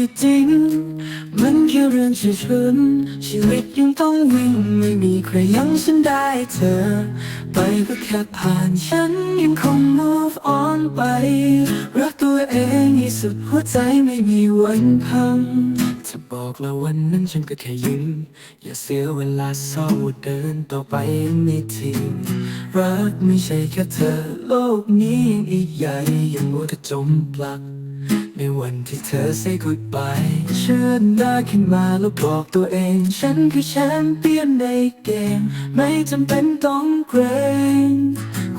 มีจริง มันแค่เรื่องเฉยๆชีวิตยังต้องวิ่งไม่มีใครยังฉันได้เธอ ไปก็แค่ผ่านฉันยังคง move on ไป รักตัวเองที่สุดหัวใจไม่มีวันพังจะบอกแล้ววันนั้นฉันก็แค่ยิ้มอย่าเสียเวลาเศร้าเดินต่อไปไม่ทิ้งรักไม่ใช่แค่เธอ โลกนี้ยังอีกใหญ่ยังมัวแต่จมปลัก ในวันที่เธอ say goodbye เชิญหน้าขึ้นมาแล้วบอกตัวเอง ฉันคือแชมเปี้ยนในเกม ไม่จำเป็นต้องเกรง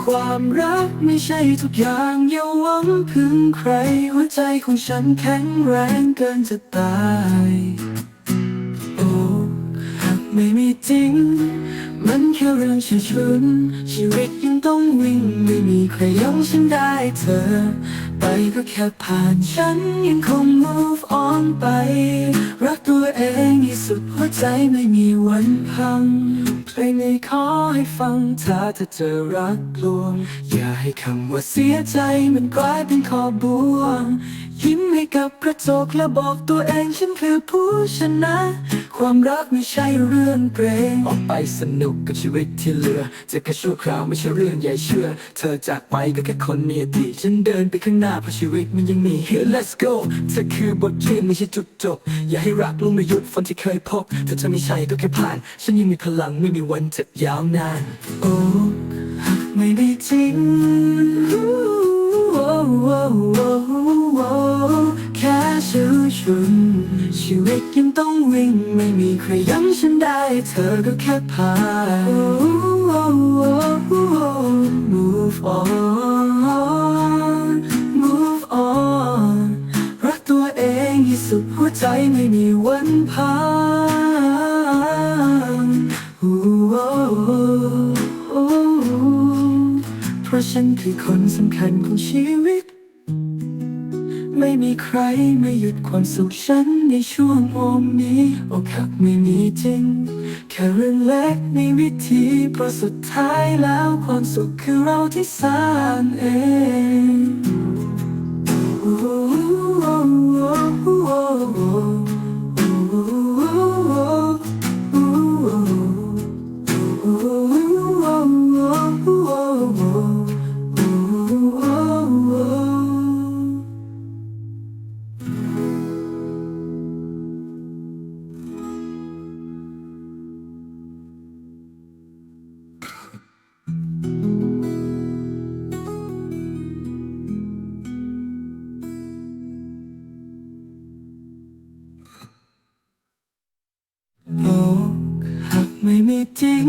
ความรักไม่ใช่ทุกอย่าง อย่าหวังพึ่งใคร หัวใจของฉันแข็งแรงเกินจะตายโอ้หากไม่มีจริง มันแค่เรื่องเฉยๆชีวิตยังต้องวิ่ง ไม่มีใครยอมฉันได้เธอ ไปก็แค่ผ่านฉันยังคง move on ไป รักตัวเองที่สุดหัวใจไม่มีวันพัง เพลงนี้ขอให้ฟังถ้าเธอเจอรักลวง อย่าให้คำว่าเสียใจมันกลายเป็นขอบวง ยิ้มให้กับกระจกและบอกตัวเองฉันคือผู้ชนะ ความรักไม่ใช่เรื่องเกรงออกไปสนุกกับชีวิตที่เหลือจะแค่ชั่วคราวไม่ใช่เรื่องใหญ่เชื่อ เธอจากไปก็แค่คนมีอดีตฉันเดินไปข้างหน้าเพราะชีวิตมันยังมี Here let's go เธอคือบทเรียนไม่ใช่จุดจบ อย่าให้รักลงมาหยุดฝันที่เคยพบถ้าเธอไม่ใช่ก็แค่ผ่าน ฉันยังมีพลังไม่มีวันเจะยาวนานโอ้ไม่ได้จริง วิตยังต้องวิ่ง ไม่มีใครย้ำฉันได้ เธอก็แค่ผ่าน move on move on รักตัวเองที่สุดหัวใจไม่มีวันพังโอ้โอ้โอ้เพราะฉันคือคนสำคัญของชีวิต ไม่มีใครมาหยุดความสุขฉันในช่วงโมงนี้โอกาสไม่มีจริง แค่เรื่องเล็กในวิธีเพราะสุดท้ายแล้วความสุขคือเราที่สร้างเอง จริง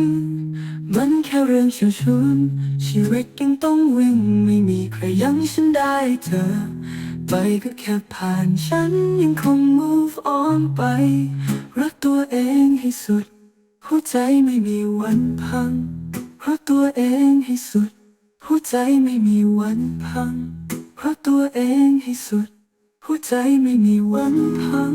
มันแค่เรื่องเฉยชุนชีวิตยังต้องวิ่ง ไม่มีใครยั้งฉันได้เธอ ไปก็แค่ผ่านฉันยังคง move on ไป รักตัวเองให้สุด หัวใจไม่มีวันพัง รักตัวเองให้สุด หัวใจไม่มีวันพัง รักตัวเองให้สุด หัวใจไม่มีวันพัง